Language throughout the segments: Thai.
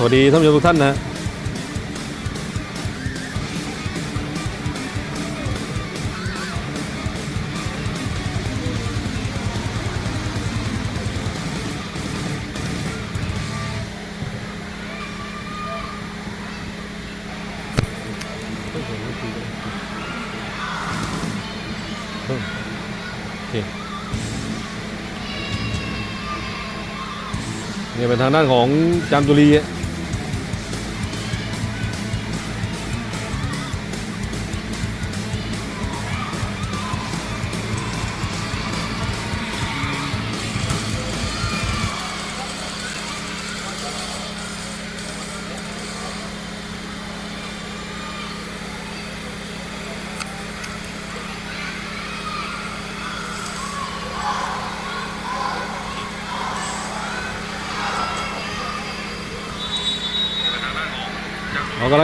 สวัสดีท่านผู้ชมทุกท่านนะเนี่เป็นทางด้านของจามจุรี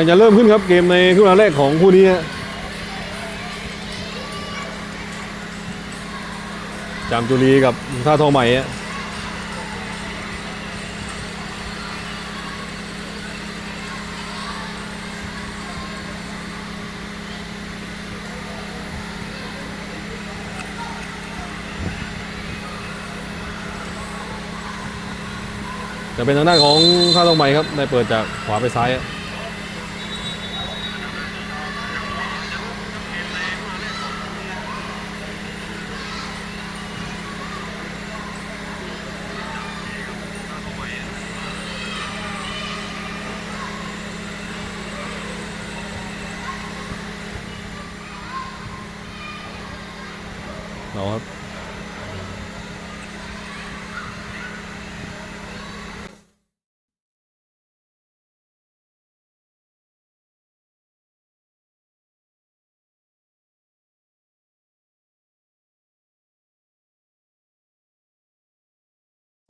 งจะเริ่มขึ้นครับเกมในครึ่งเวลาแรกของคู่นี้จามจุรีกับท่าทองใหม่จะเป็นทางด้านของท่าทองใหม่ครับได้เปิดจากขวาไปซ้ายอะ เอาครับ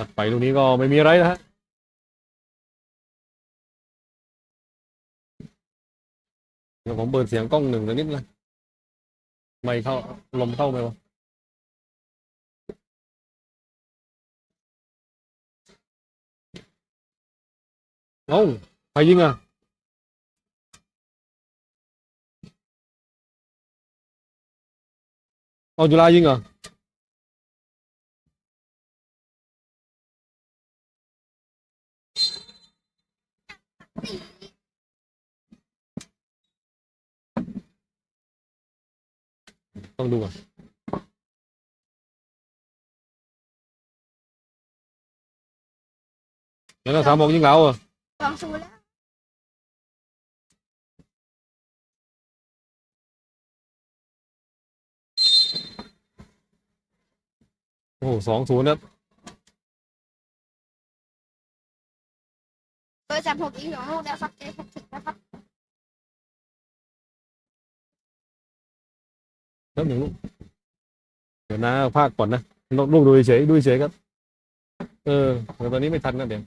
ตัดไปลูกนี้ก็ไม่มีอะไรนะฮะเดี๋ยวผมเปิดเสียงกล้องหนึ่งนิดนะไม่เข้าลมเข้าไหมวะเอ้าใครยิงอะเอาจุฬายิงเหรอ ต้องดูอะแล้วก็สามบอกยิงเราอะสองศูนย์แล้วโอ้โหสองศูนย์นะเบ อร์สามหกยิงสองลูกแล้วครับเจ๊หกสิบนะครับแล้วหนึ่งลูกเดี๋ยวนะภาคก่อนนะลูกดูเฉยดูเฉยครับ เออแต่ตอนนี้ไม่ทันนะเดี๋ยว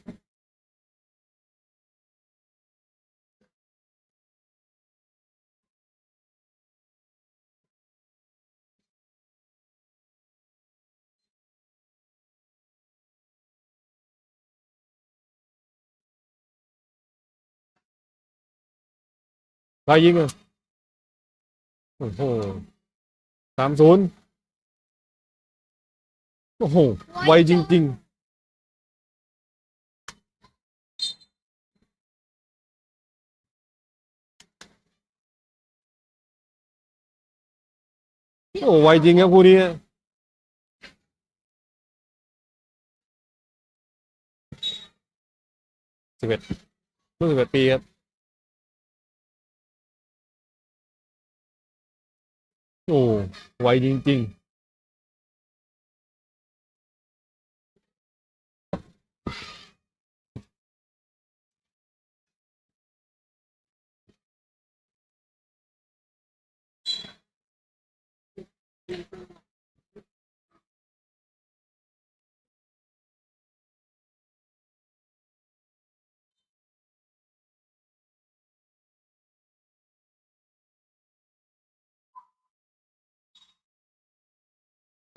ใครยิงอะโอ้โหสามศูนย์โอ้โห ไวจริง ๆโอ้ไวจริงครับคู่นี้สิบเอ็ดรุ่นสิบเอ็ดปีครับ โอ้ไวจริง ๆ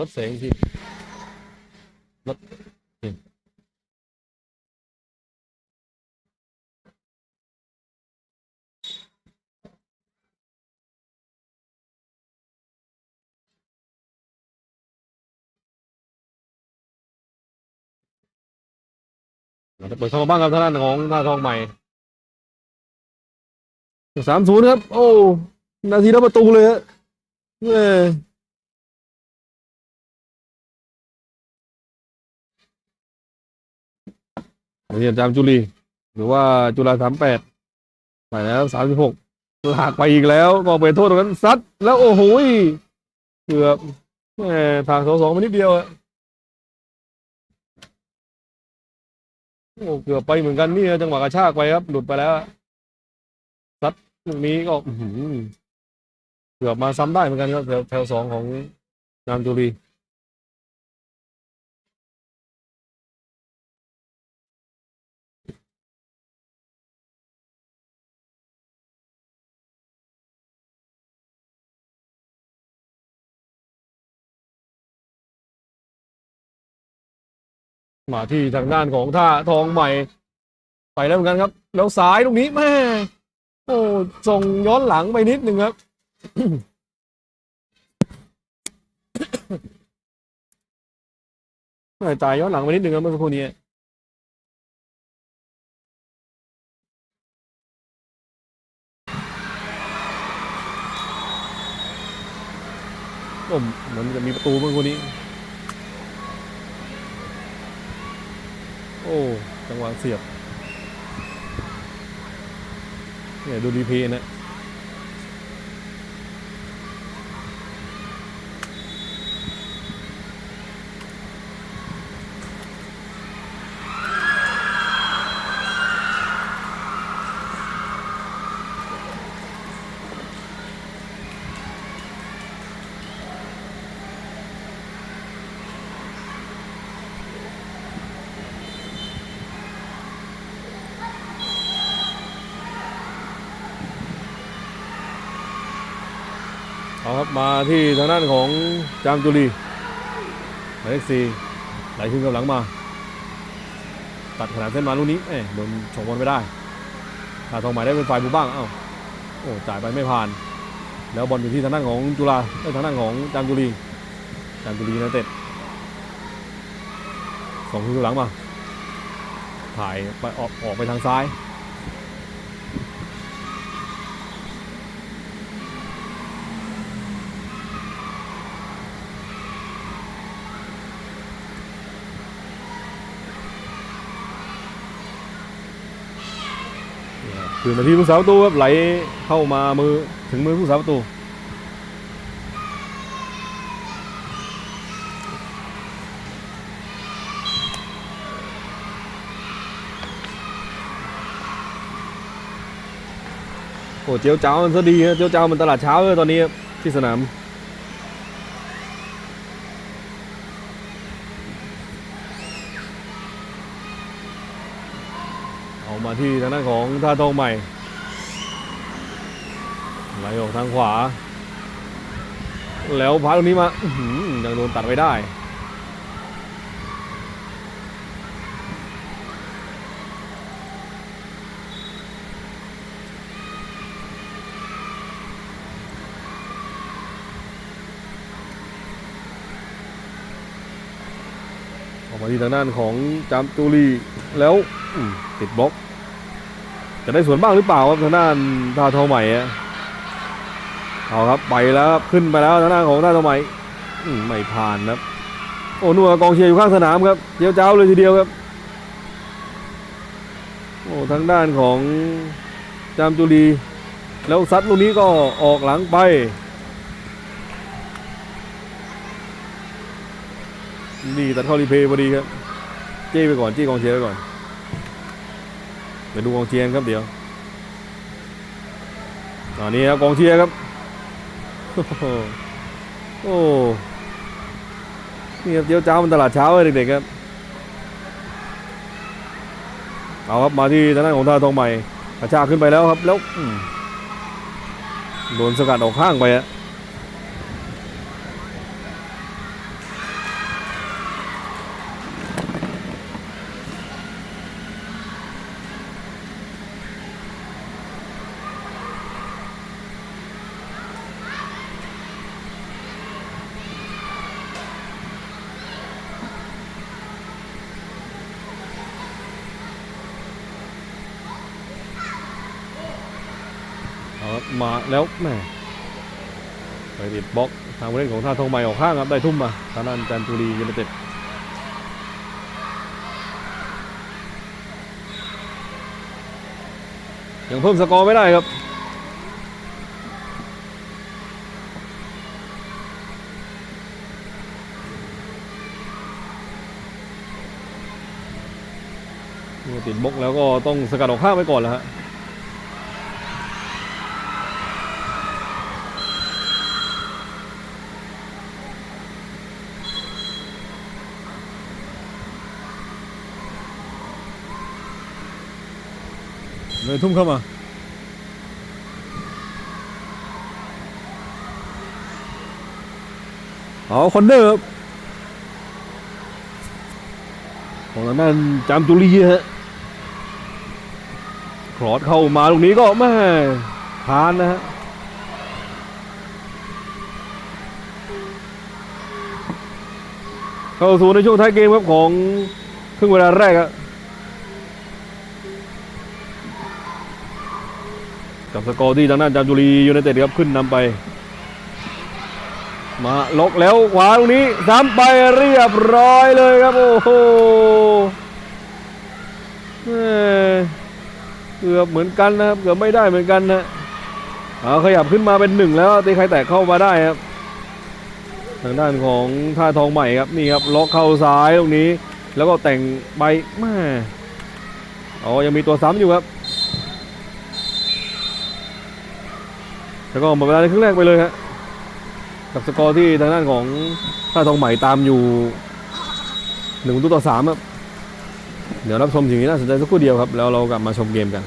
ลดแสงสิลดเปิดเข้ามาบ้างครับท่านของท่าทองใหม่สามศูนย์ครับ โอ้ นาทีละประตูเลยฮะนี่ เอ้ยเรียนจามจุลีหรือว่าจุฬาสามแปดไปแล้วสามสิบหกลากไปอีกแล้วก็เป็นโทษตรงนั้นซัดแล้วโอ้โหเกือบแหมทางสองสองมานิดเดียวอะโอ้เกือบไปเหมือนกันนี่จังหวะกระชากไปครับ หลุดไปแล้วซัดลูกนี้ก็อื้อหือเกือบมาซ้ำได้เหมือนกันครับแถวแถวสองของนามจุรี มาที่ทางด้านของท่าทองใหม่ ไปแล้วเหมือนกันครับ แล้วซ้ายตรงนี้แม่โอ้ส่งย้อนหลังไปนิดนึงครับแม่จ่ายย้อนหลังไปนิดนึงครับเมื่อสักครู่นี้โอ้เหมือนจะมีประตูเมื่อสักครู่นี้ อ้จังหวะเสียบเนี่ยดูดีพีนะ มาที่ทางด้านของจามจุรีหมายเลขสี่ไหลขึ้นกับหลังมา ตัดขนาดเส้นมาลูกนี้เอ้โดนฉกบอลไม่ได้ถ้าทองใหม่ได้เป็นฝ่ายบุบ้างเอ้าโอ้จ่ายไปไม่ผ่าน แล้วบอลอยู่ที่ทางด้านของจุฬาเอ้ทางด้านของจามจุรีจามจุรีนะเต็ดส่งขึ้นกับหลังมา ถ่ายไปออกออกไปทางซ้าย คือมาที่ผู้สาวประตูครับไหลเข้ามามือถึงมือผู้สาวประตูโอ้เจียวเจ้ามันซะดีฮะเจียวเจ้ามันตลาดเช้าเลยตอนนี้ที่สนามเอา มาที่ทางด้านของท่าทองใหม่ไหลออกทางขวา แล้วพาตรงนี้มาอืยังโดนตัดไว้ได้ออกมาที่ทางด้านของจามตูรีแล้วติดบล็อก จะได้สวนบ้างหรือเปล่าครับทางด้านท่าทองใหม่อะเอาครับไปแล้วครับขึ้นไปแล้วทางด้านของท่าทองใหม่ไม่ผ่านครับโอ้นัวกองเชียร์อยู่ข้างสนามครับเจียวเจ้าเลยทีเดียวครับโอ้ทางด้านของจามจุรีแล้วซัดลูกนี้ก็ออกหลังไปนี่ตัดเข้ารีเพย์พอดีครับเจ้ไปก่อนเจ้กองเชียร์ไปก่อน ไปดูกองเชียร์ครับเดี๋ยวตอนนี้ครับกองเชียร์ครับ โอ้โหโอ้นี่ครับเจียวจ้ามันตลาดเช้าเลยเด็กๆครับ เอาครับมาที่ทางด้านของท่าทองใหม่กระชากขึ้นไปแล้วครับแล้วโดนสกัดออกข้างไปอะ มาแล้วแม่ไปติดบล็อกทางผู้เล่นของท่าทองใหม่ออกข้างครับได้ทุ่มมาทางด้านจันทุรียูไนเต็ดยังเพิ่มสกอร์ไม่ได้ครับมาติดบล็อกแล้วก็ต้องสกัดออกข้างไปก่อนแล้วฮะ เลยทุ่มเข้ามา เอาคอนเนอร์ครับของทางด้านจามจุลีฮะคลอดเข้ามาตรงนี้ก็แม่พานนะฮะเข้าสู่ในช่วงท้ายเกมครับของครึ่งเวลาแรกอะกับ สกอร์ที่ทางด้านจามจุรียูไนเต็ดครับขึ้นนำไป มาล็อกแล้วขวาตรงนี้ซ้ำไปเรียบร้อยเลยครับโอ้โหเกือบเหมือนกันนะครับเกือบไม่ได้เหมือนกันนะเอาขยับขึ้นมาเป็นหนึ่งแล้วตีใครแตกเข้ามาได้ครับทางด้านของท่าทองใหม่ครับนี่ครับล็อกเข้าซ้ายตรงนี้ แล้วก็แต่งไปแม่อ๋อยังมีตัวซ้ำอยู่ครับ แล้วก็หมดเวลาในครึ่งแรกไปเลยครับกับสกอร์ที่ทางด้านของท่าทองใหม่ตามอยู่หนึ่งประตูต่อสามครับเดี๋ยวรับชมสิ่งนี้น่าสนใจสักครู่เดียวครับ แล้วเรากลับมาชมเกมกัน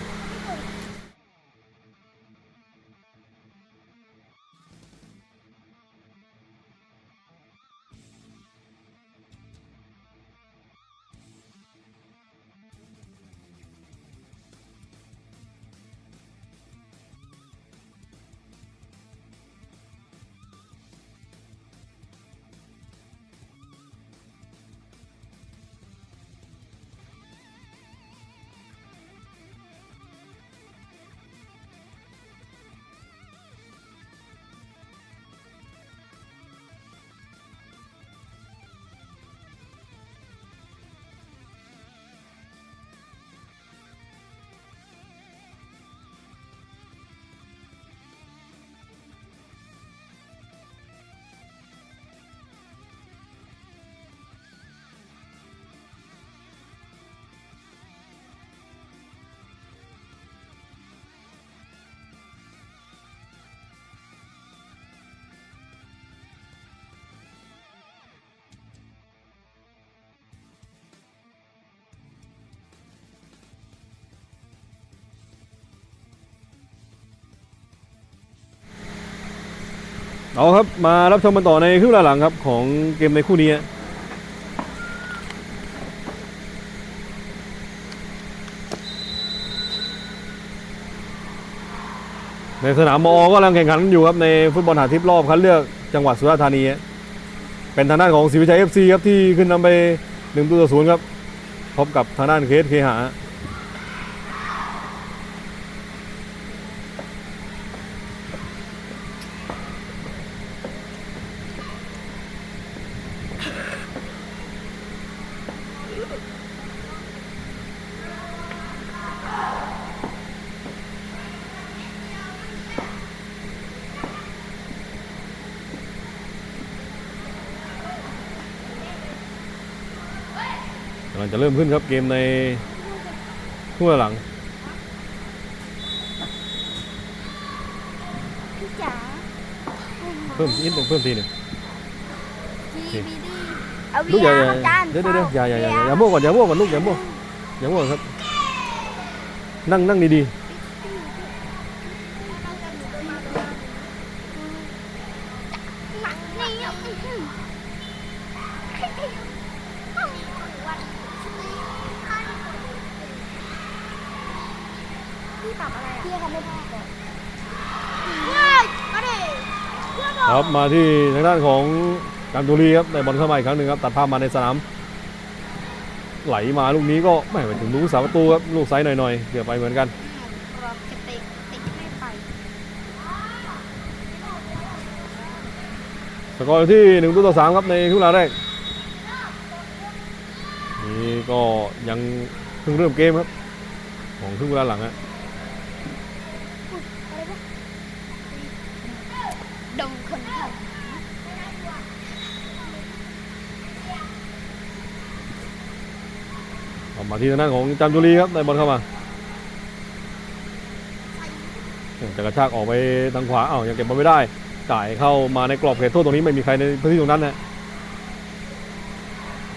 เอาครับมารับชมกันต่อในครึ่งเวลาหลังครับของเกมในคู่นี้ในสนามมอก็กำลังแข่งขันอยู่ครับในฟุตบอลหาทิพย์รอบคัดเลือกจังหวัดสุราษฎร์ธานี เป็นทางด้านของศรีวิชัยเอฟซีครับที่ขึ้นนำไปหนึ่งตัวต่อศูนย์ครับพบกับทางด้านเคสเคหา กำลังจะเริ่มขึ้นครับเกมในครึ่งเวลาหลังพี่จ๋าเพิ่มนิดหนึ่งเพิ่มทีหนึ่ง ทีวีดีเอาลูกอย่า VR อย่าอาจารย์เดี๋ยวเดี๋ยวเดี๋ยวอย่าอย่าอย่าอย่า VR อย่ามั่วก่อนอย่ามั่วก่อนลูกอย่ามั่วอย่ามั่วครับ นั่งนั่งดีห ที่ทางด้านของกัรตุรีครับในบอลเข้ามาอีกครั้งหนึ่งครับตัดภาพมาในสนามไหลมาลูกนี้ก็ไม่ไปถึงลูกสาประตูครับลูกไซส์หน่อยๆเดี๋ยวไปเหมือนกันสกอร์ที่หนึ่งตัวต่อสามครับในทุกลาแรกนี่ก็ยังเพิ่งเริ่มเกมครับ ของครึ่งเวลาหลังอะ อมาที่ทางด้านของจามจุรีครับได้บอลเข้ามาจะกระชากออกไปทางขวาเอ้ายังเก็บบอลไม่ได้ จ่ายเข้ามาในกรอบเขตโทษตรงนี้ไม่มีใครในพื้นที่ตรงนั้นนะ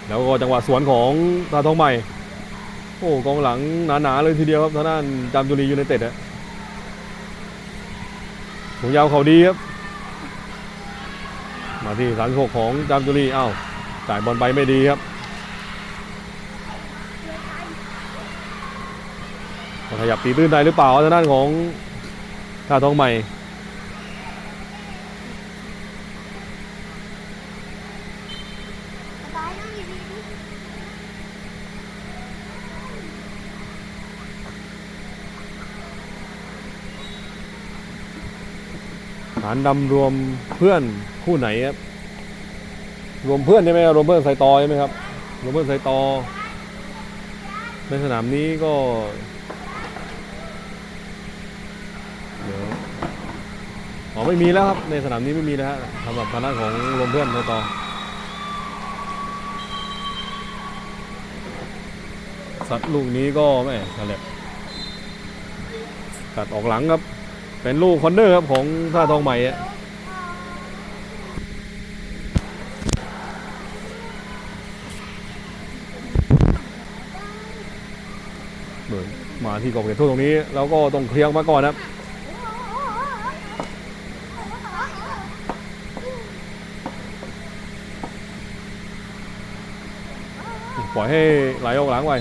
แล้วก็จังหวะสวนของตาทองใหม่ โอ้กองหลังหนาๆเลยทีเดียวครับทางด้านจามจุรียูไนเต็ดอะสูงยาวเขาดีครับ มาที่สามหกของจามจุรีเอ้าจ่ายบอลไปไม่ดีครับ ขยับตีตื้นได้หรือเปล่าทางด้านของท่าทองใหม่ฐานดำรวมเพื่อนคู่ไหนครับรวมเพื่อนใช่ไหมครับรวมเพื่อนไซตอใช่ไหมครับรวมเพื่อนไซตอในสนามนี้ก็เดี๋ยวอ๋อ ไม่มีแล้วครับ ในสนามนี้ไม่มีแล้วสำหรับทางด้านของรวมเพื่อนไซตอสัตว์ลูกนี้ก็แม่นั่นแหละตัดออกหลังครับ เป็นลูกคอนเนอร์ครับของท่าทองใหม่เหมือนมาที่กรอบเขตโทษตรงนี้ แล้วก็ต้องเคลียร์มาก่อนนะครับ ปล่อยให้ไหลออกหลังไป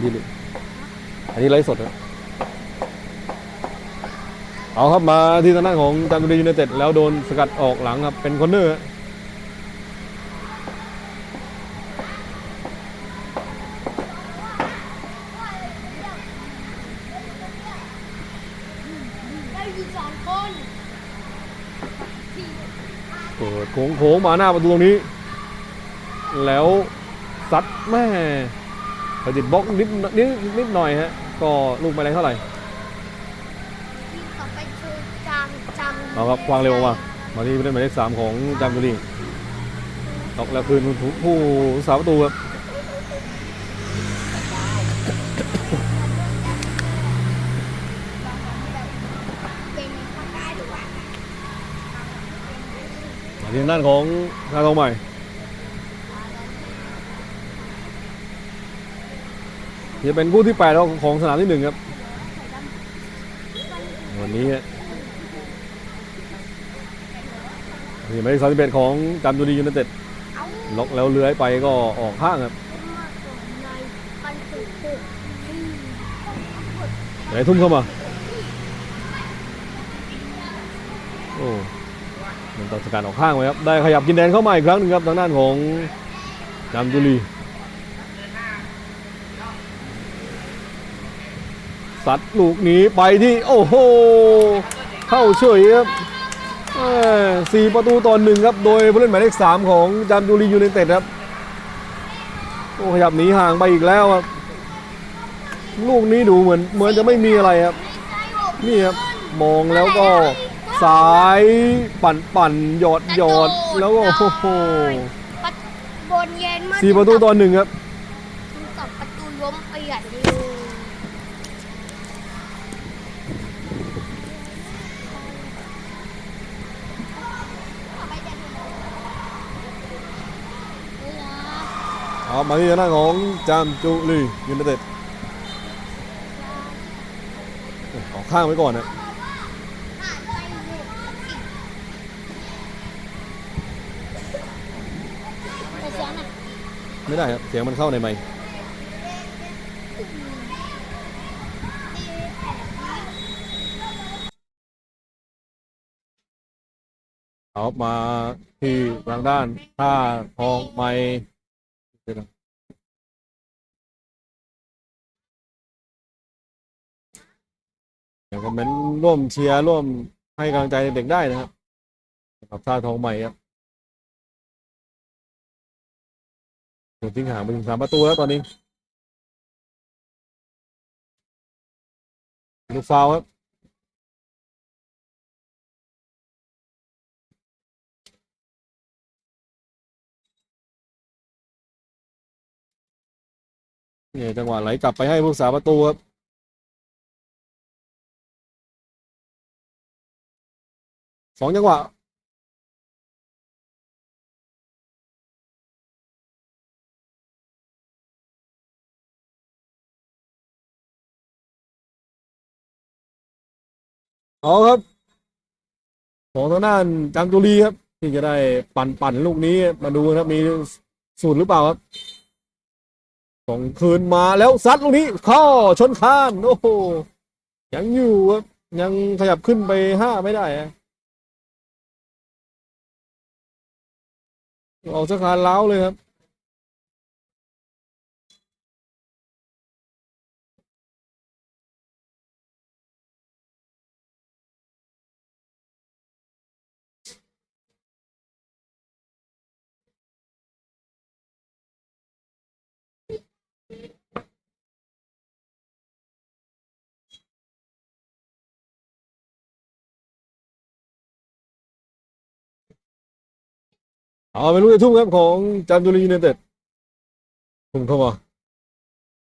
ดีเลยอันนี้ไลฟ์สดครับเอาครับมาที่ทางด้านของจันทบุรียูไนเต็ดแล้วโดนสกัดออกหลังครับ เป็นคอนเนอร์ฮะ ได้อยู่สองคน เปิดโค้งโค้งมาหน้าประตูตรงนี้ แล้วซัดแม่ไปติดบล็อกนิดนิดนิดหน่อยฮะ ก็ลูกไม่แรงเท่าไหร่ทีมต่อไปคือจางจำเอาครับวางเร็วออกมา มาที่ผู้เล่นหมายเลขสามของจันทบุรีตอกแล้วคืนผู้ผู้สาประตูครับ เป็นข้างใต้หรือว่า มา ที่ทางด้านของทางทองใหม่จะเป็นคู่ที่แปดของของสนามที่หนึ่งครับ วันนี้นี่หมายเลขสามสิบเอ็ดของจันทบุรียูไนเต็ดล็อกแล้วเลื้อยไปก็ออกข้างครับไหนทุ่มเข้ามา โอ้ มันตัดสกัดออกข้างไว้ครับ ได้ขยับกินแดนเข้ามาอีกครั้งหนึ่งครับทางด้านของจันทบุรีสัตว์ลูกนี้ไปที่โอ้โห เข้าเฉยครับสี่ประตูต่อหนึ่งครับ โดยผู้เล่นหมายเลขสามของจันทบุรียูไนเต็ดครับ โอ้ขยับหนีห่างไปอีกแล้วครับ ลูกนี้ดูเหมือนเหมือนจะไม่มีอะไรครับ นี่ครับ มองแล้วก็ สายปั่นปั่นหยอดหยอดแล้วก็โอ้โหปัดบนเย็นเมื่อสี่ประตูต่อหนึ่งครับถึงกับประตูล้มเปลี่ยนเลยเอาไปเดี๋ยวเวลาเอามาที่ทางด้านของจามจุรียูไนเต็ดออกข้างไว้ก่อนนะ ผ่านไปเลยแต่เสียงน่ะ ไม่ได้ครับ เสียงมันเข้าในไมค์เอามาที่ทางด้านท่าทองไม้อย่างคอมเมนต์ร่วมเชียร์ร่วมให้กำลังใจเด็กได้นะครับกับท่าทองใหม่ครับ ทิ้งห่างไปถึงสามประตูแล้วตอนนี้ ลูกฟาวครับเนี่ยจังหวะไหลกลับไปให้ผู้สาประตูครับสองจังหวะ เอาครับ ของทางด้านจังจุรีครับ ที่จะได้ปั่นปั่นลูกนี้มาดูนะครับมีสูตรหรือเปล่าครับส่งคืนมาแล้วซัดลูกนี้เข้าชนคานโอ้โหยังอยู่ครับยังขยับขึ้นไปห้าไม่ได้ออกสะคานเล้าเลยครับ เอาเป็นลูกจะทุ่มครับของจันทบุรียูไนเต็ดทุ่มเข้ามา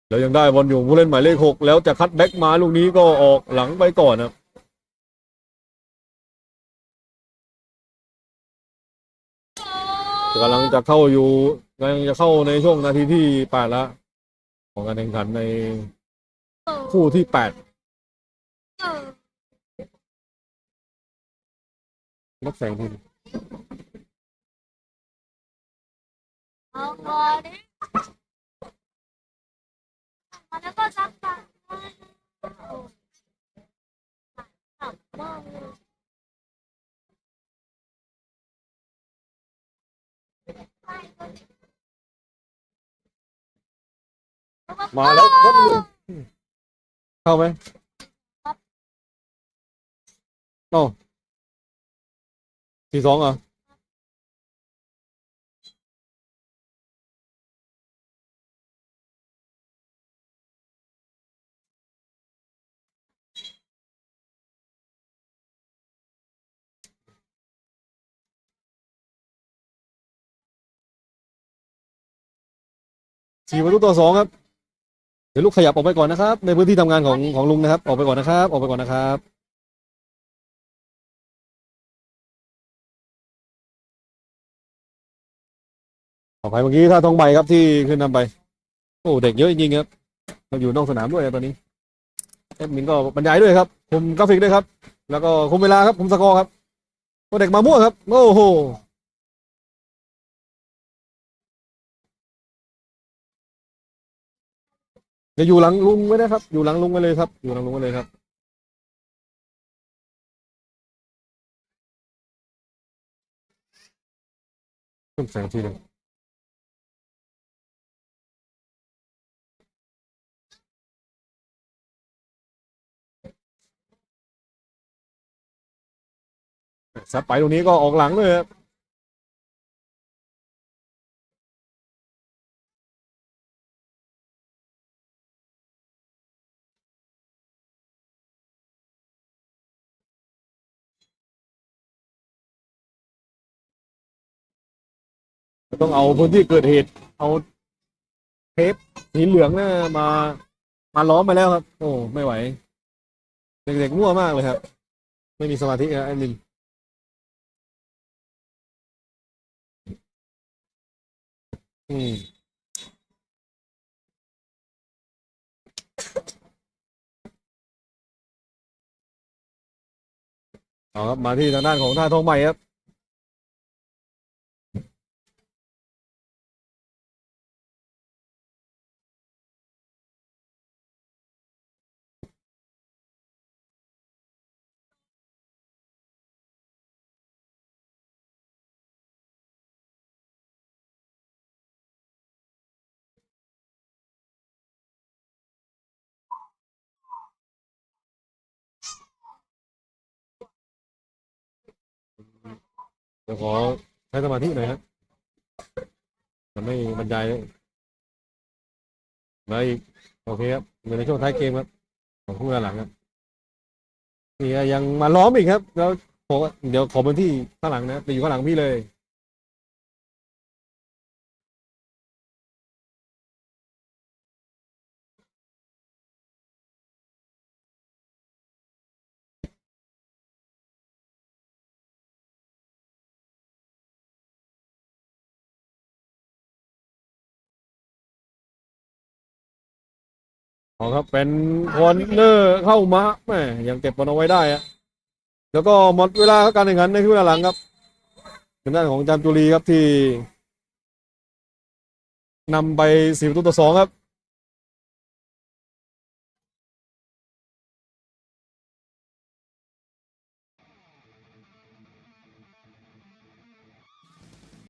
แล้วยังได้บอลอยู่ผู้เล่นหมายเลขหกแล้วจะคัดแบ็กมาลูกนี้ก็ออกหลังไปก่อนนะครับกำลังจะเข้าอยู่กำลังจะเข้าในช่วงนาทีที่แปดแล้วของการแข่งขันในคู่ที่แปดเออนักแสงทีมเอาบอลดิมาแล้วก็ซักตาขับบ้างมาแล้วครั บเข้าไหมโอ้ สี่ประตูต่อสองครับ เดี๋ยวลูกขยับออกไปก่อนนะครับ ในพื้นที่ทำงานของของลุงนะครับ ออกไปก่อนนะครับ ออกไปก่อนนะครับออภัยเมื่อกี้ถ้าทองใบครับที่ขึ้นนำไป โอ้เด็กเยอะจริงครับเราอยู่นอกสนามด้วยตอนนี้เอ็ดมินก็บรรยายด้วยครับคุมกราฟิกด้วยครับ แล้วก็คุมเวลาครับคุมสกอร์ครับโอ้เด็กมามั่วครับ โอ้โห จะอยู่หลังลุงไว้นะครับ อยู่หลังลุงไว้เลยครับ อยู่หลังลุงไว้เลยครับ เพิ่มแสงทีหนึ่งซัดไปตรงนี้ก็ออกหลังเลยครับ ต้องเอาพื้นที่เกิดเหตุ เอาเทปสีเหลืองนี่ยมา มาล้อมไปแล้วครับ โอ้ไม่ไหว เด็กๆมั่วมากเลยครับ ไม่มีสมาธิครับแอดมินอืมเอาครับมาที่ทางด้านของท่าทองใหม่ครับ เดี๋ยวขอใช้สมาธิหน่อยครับมันไม่บรรยายเลยมาอีกโอเคครับอยู่ในช่วงท้ายเกมครับของคู่หลังครับนี่ยังมาล้อมอีกครับ แล้วผมเดี๋ยวขอพื้นที่ข้างหลังนะไปอยู่ข้างหลังพี่เลย อ๋อครับเป็นคอนเนอร์เข้ามาแม่ยังเก็บบอลเอาไว้ได้อะแล้วก็หมดเวลาการแข่งขันในครึ่งหลังครับทางด้านของจามจุรีครับที่นำไปสี่ประตูต่อสองครับ